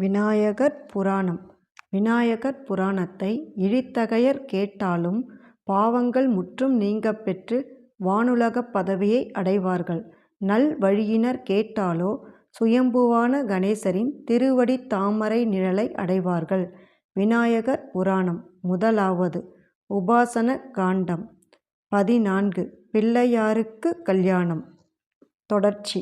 விநாயகர் புராணம் விநாயகர் புராணத்தை இழித்தகையர் கேட்டாலும் பாவங்கள் முற்றும் நீங்கப் பெற்று வானுலகப் பதவியை அடைவார்கள். நல்வழியினர் கேட்டாலோ சுயம்புவான கணேசரின் திருவடி தாமரை நிழலை அடைவார்கள். விநாயகர் புராணம் முதலாவது உபாசன காண்டம் பதினான்கு பிள்ளையாருக்கு கல்யாணம் தொடர்ச்சி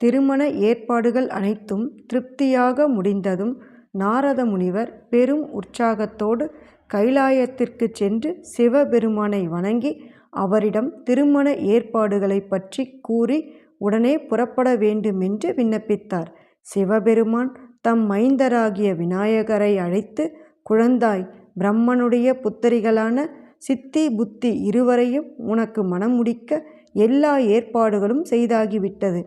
திருமண ஏற்பாடுகள் அனைத்தும் திருப்தியாக முடிந்ததும் நாரத முனிவர் பெரும் உற்சாகத்தோடு கைலாயத்திற்குச் சென்று சிவபெருமானை வணங்கி அவரிடம் திருமண ஏற்பாடுகளைப் பற்றி கூறி உடனே புறப்பட வேண்டுமென்று விண்ணப்பித்தார். சிவபெருமான் தம் மைந்தராகிய விநாயகரை அழைத்து குழந்தாய் பிரம்மனுடைய புத்திரிகளான சித்தி புத்தி இருவரையும் உனக்கு மணமுடிக்க எல்லா ஏற்பாடுகளும் செய்தாகிவிட்டது.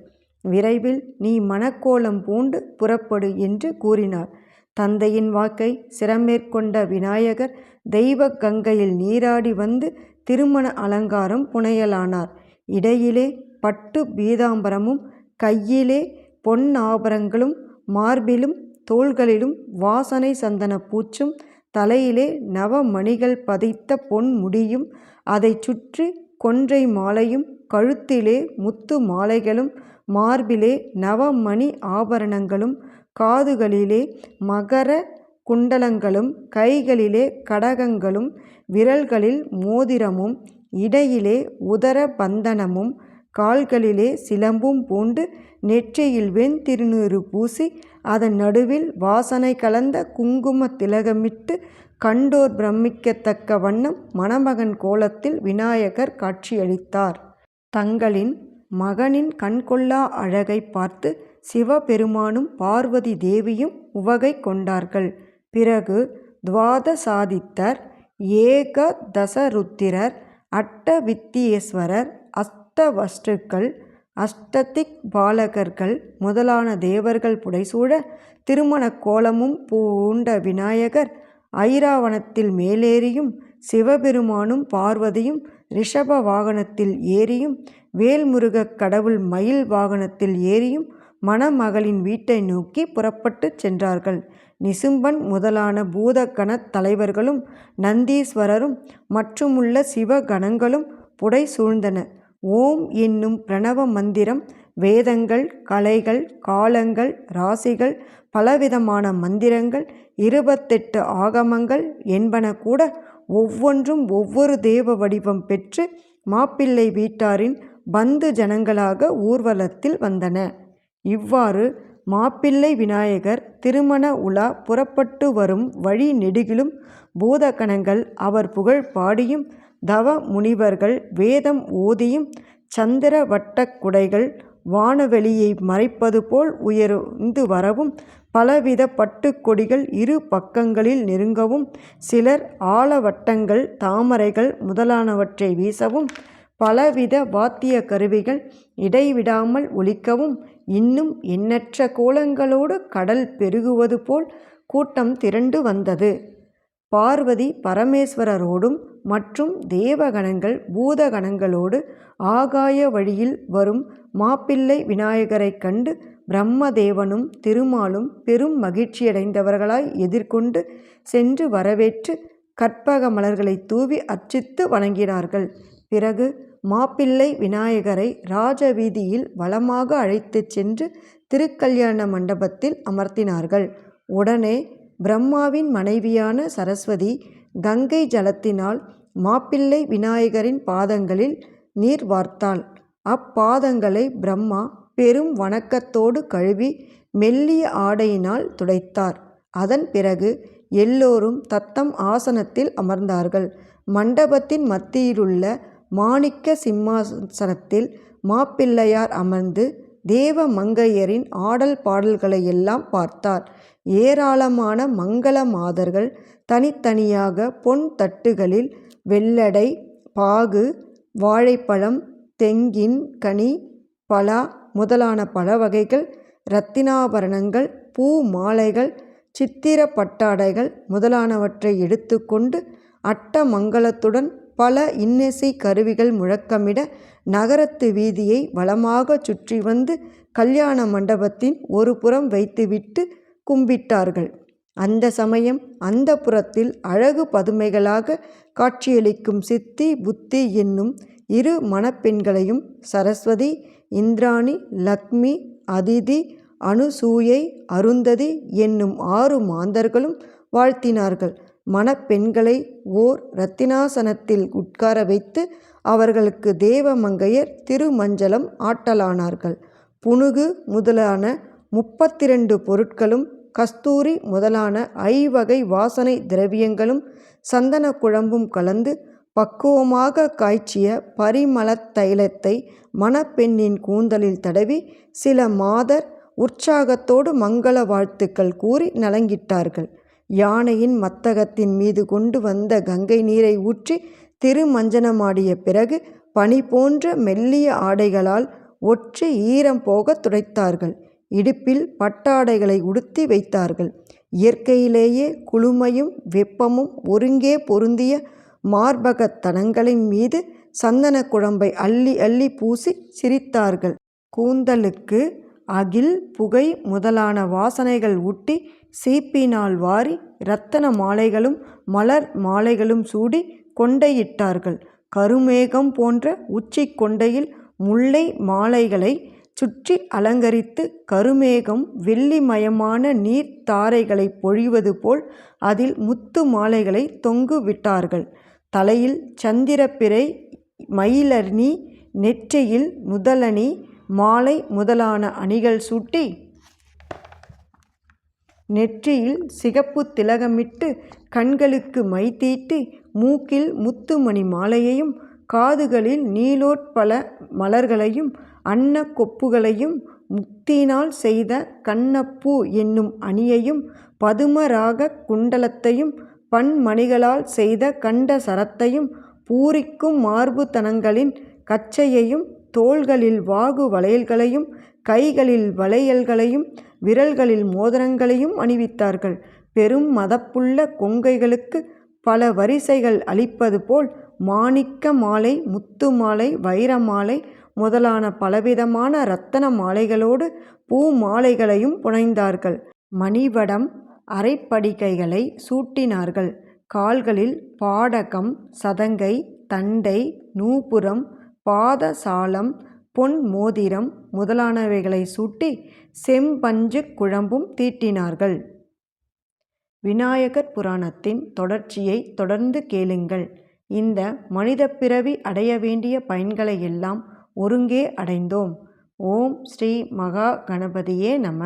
விரைவில் நீ மணக்கோலம் பூண்டு புறப்படு என்று கூறினார். தந்தையின் வாக்கை சிரமேற்கொண்ட விநாயகர் தெய்வ கங்கையில் நீராடி வந்து திருமண அலங்காரம் புனையலானார். இடையிலே பட்டு பீதாம்பரமும் கையிலே பொன்னாபரங்களும் மார்பிலும் தோள்களிலும் வாசனை சந்தனப் பூச்சும் தலையிலே நவமணிகள் பதித்த பொன் முடியும் அதைச் சுற்றி கொன்றை மாலையும் கழுத்திலே முத்து மாலைகளும் மார்பிலே நவமணி ஆபரணங்களும் காதுகளிலே மகர குண்டலங்களும் கைகளிலே கடகங்களும் விரல்களில் மோதிரமும் இடையிலே உதர பந்தனமும் கால்களிலே சிலம்பும் பூண்டு நெற்றியில் வெண்திருநீறு பூசி அதன் நடுவில் வாசனை கலந்த குங்கும திலகமிட்டு கண்டோர் பிரமிக்கத்தக்க வண்ணம் மணமகன் கோலத்தில் விநாயகர் காட்சியளித்தார். தங்களின் மகனின் கண்கொள்ளா அழகை பார்த்து சிவபெருமானும் பார்வதி தேவியும் உவகை கொண்டார்கள். பிறகு துவாதசாதித்தர் ஏகாதசருத்திரர் அட்டவித்தியேஸ்வரர் அஷ்டதிக் பாலகர்கள் முதலான தேவர்கள் புடைசூழ திருமண கோலமும் பூண்ட விநாயகர் ஐராவணத்தில் மேலேறியும் சிவபெருமானும் பார்வதியும் ரிஷப வாகனத்தில் ஏறியும் வேல்முருகக் கடவுள் மயில் வாகனத்தில் ஏறியும் மணமகளின் வீட்டை நோக்கி புறப்பட்டு சென்றார்கள். நிசும்பன் முதலான பூதகணத் தலைவர்களும் நந்தீஸ்வரரும் மற்றுமுள்ள சிவகணங்களும் புடைசூழ்ந்தனர். ஓம் என்னும் பிரணவ மந்திரம் வேதங்கள் கலைகள் காலங்கள் ராசிகள் பலவிதமான மந்திரங்கள் இருபத்தெட்டு ஆகமங்கள் என்பன கூட ஒவ்வொன்றும் ஒவ்வொரு தேவ வடிவம் பெற்று மாப்பிள்ளை வீட்டாரின் பந்து ஜனங்களாக ஊர்வலத்தில் வந்தன. இவ்வாறு மாப்பிள்ளை விநாயகர் திருமண உலா புறப்பட்டு வரும் வழி நெடுகிலும் பூதகணங்கள் அவர் புகழ் பாடியும் தவ முனிவர்கள் வேதம் ஓதியும் சந்திர வட்டக் குடைகள் வானவெளியை மறைப்பது போல் உயர்ந்து வரவும் பலவித பட்டுக்கொடிகள் இரு பக்கங்களில் நெருங்கவும் சிலர் ஆலவட்டங்கள் தாமரைகள் முதலானவற்றை வீசவும் பலவித வாத்திய கருவிகள் இடைவிடாமல் ஒலிக்கவும் இன்னும் எண்ணற்ற கோலங்களோடு கடல் பெருகுவது போல் கூட்டம் திரண்டு வந்தது. பார்வதி பரமேஸ்வரரோடும் மற்றும் தேவகணங்கள் பூதகணங்களோடு ஆகாய வழியில் வரும் மாப்பிள்ளை விநாயகரைக் கண்டு பிரம்மதேவனும் திருமாலும் பெரும் மகிழ்ச்சியடைந்தவர்களாய் எதிர்கொண்டு சென்று வரவேற்று கற்பக மலர்களை தூவி அர்ச்சித்து வணங்கினார்கள். பிறகு மாப்பிள்ளை விநாயகரை ராஜவீதியில் வலமாக அழைத்துச் சென்று திருக்கல்யாண மண்டபத்தில் அமர்த்தினார்கள். உடனே பிரம்மாவின் மனைவியான சரஸ்வதி கங்கை ஜலத்தினால் மாப்பிள்ளை விநாயகரின் பாதங்களில் நீர் வார்த்தாள். அப்பாதங்களை பிரம்மா பெரும் வணக்கத்தோடு கழுவி மெல்லிய ஆடையினால் துடைத்தார். அதன் பிறகு எல்லோரும் தத்தம் ஆசனத்தில் அமர்ந்தார்கள். மண்டபத்தின் மத்தியிலுள்ள மாணிக்க சிம்மாசனத்தில் மாப்பிள்ளையார் அமர்ந்து தேவ மங்கையரின் ஆடல் பாடல்களையெல்லாம் பார்த்தார். ஏராளமான மங்கள மாதர்கள் தனித்தனியாக பொன் தட்டுகளில் வெள்ளடை பாகு வாழைப்பழம் தெங்கின் கனி பலா முதலான பழவகைகள் இரத்தினாபரணங்கள் பூ மாலைகள் சித்திர பட்டாடைகள் முதலானவற்றை எடுத்துக்கொண்டு அட்டமங்கலத்துடன் பல இன்னிசை கருவிகள் முழக்கமிட நகரத்து வீதியை வலமாகச் சுற்றி வந்து கல்யாண மண்டபத்தின் ஒரு புறம் வைத்துவிட்டு கும்பிட்டார்கள். அந்த சமயம் அந்த புறத்தில் அழகு பதுமைகளாக காட்சியளிக்கும் சித்தி புத்தி என்னும் இரு மணப்பெண்களையும் சரஸ்வதி இந்திராணி லக்ஷ்மி அதிதி அனுசூயை அருந்ததி என்னும் ஆறு மாந்தர்களும் வாழ்த்தினார்கள். மணப்பெண்களை ஓர் இரத்தினாசனத்தில் உட்கார வைத்து அவர்களுக்கு தேவமங்கையர் திருமஞ்சலம் ஆட்டலானார்கள். புனுகு முதலான முப்பத்திரண்டு பொருட்களும் கஸ்தூரி முதலான ஐவகை வாசனை திரவியங்களும் சந்தன குழம்பும் கலந்து பக்குவமாக காய்ச்சிய பரிமளத் தைலத்தை மணப்பெண்ணின் கூந்தலில் தடவி சில மாதர் உற்சாகத்தோடு மங்கள வாழ்த்துக்கள் கூறி நலங்கிட்டார்கள். யானையின் மத்தகத்தின் மீது கொண்டு வந்த கங்கை நீரை ஊற்றி திருமஞ்சனமாடிய பிறகு பனி போன்ற மெல்லிய ஆடைகளால் ஒற்றி ஈரம் போக துடைத்தார்கள். இடுப்பில் பட்டாடைகளை உடுத்தி வைத்தார்கள். இயற்கையிலேயே குளுமையும் வெப்பமும் ஒருங்கே பொருந்திய மார்பகத்தனங்களின் மீது சந்தன குழம்பை அள்ளி அள்ளி பூசி சிரித்தார்கள். கூந்தலுக்கு அகில் புகை முதலான வாசனைகள் ஊட்டி சீப்பினால் வாரி இரத்தன மாலைகளும் மலர் மாலைகளும் சூடி கொண்டையிட்டார்கள். கருமேகம் போன்ற உச்சி கொண்டையில் முல்லை மாலைகளை சுற்றி அலங்கரித்து கருமேகம் வெள்ளிமயமான நீர் தாரைகளை பொழிவது போல் அதில் முத்து மாலைகளை தொங்கு விட்டார்கள். தலையில் சந்திரப்பிறை மயிலணி நெற்றியில் முதலணி மாலை முதலான அணிகள் சூட்டி நெற்றியில் சிகப்பு திலகமிட்டு கண்களுக்கு மை தீட்டி மூக்கில் முத்துமணி மாலையையும் காதுகளில் நீலோட்பல மலர்களையும் அன்ன கொப்புகளையும் முத்தினால் செய்த கண்ணப்பூ என்னும் அணியையும் பதுமராக குண்டலத்தையும் பன்மணிகளால் செய்த கண்ட சரத்தையும் பூரிக்கும் மார்புத்தனங்களின் கச்சையையும் தோள்களில் வாகு வளையல்களையும் கைகளில் வளையல்களையும் விரல்களில் மோதிரங்களையும் அணிவித்தார்கள். பெரும் மதப்புள்ள கொங்கைகளுக்கு பல வரிசைகள் அளிப்பது போல் மாணிக்க மாலை முத்து மாலை வைர மாலை முதலான பலவிதமான இரத்தன மாலைகளோடு பூ மாலைகளையும் புனைந்தார்கள். மணிவடம் அரைப்படிகைகளை சூட்டினார்கள். கால்களில் பாடகம் சதங்கை தண்டை நூபுரம் பாதசாலம் பொன் மோதிரம் முதலானவைகளை சூட்டி செம்பஞ்சு குழம்பும் தீட்டினார்கள். விநாயகர் புராணத்தின் தொடர்ச்சியை தொடர்ந்து கேளுங்கள். இந்த மனித பிறவி அடைய வேண்டிய பயன்களை எல்லாம் ஒருங்கே அடைந்தோம். ஓம் ஸ்ரீ மகா கணபதியே நம.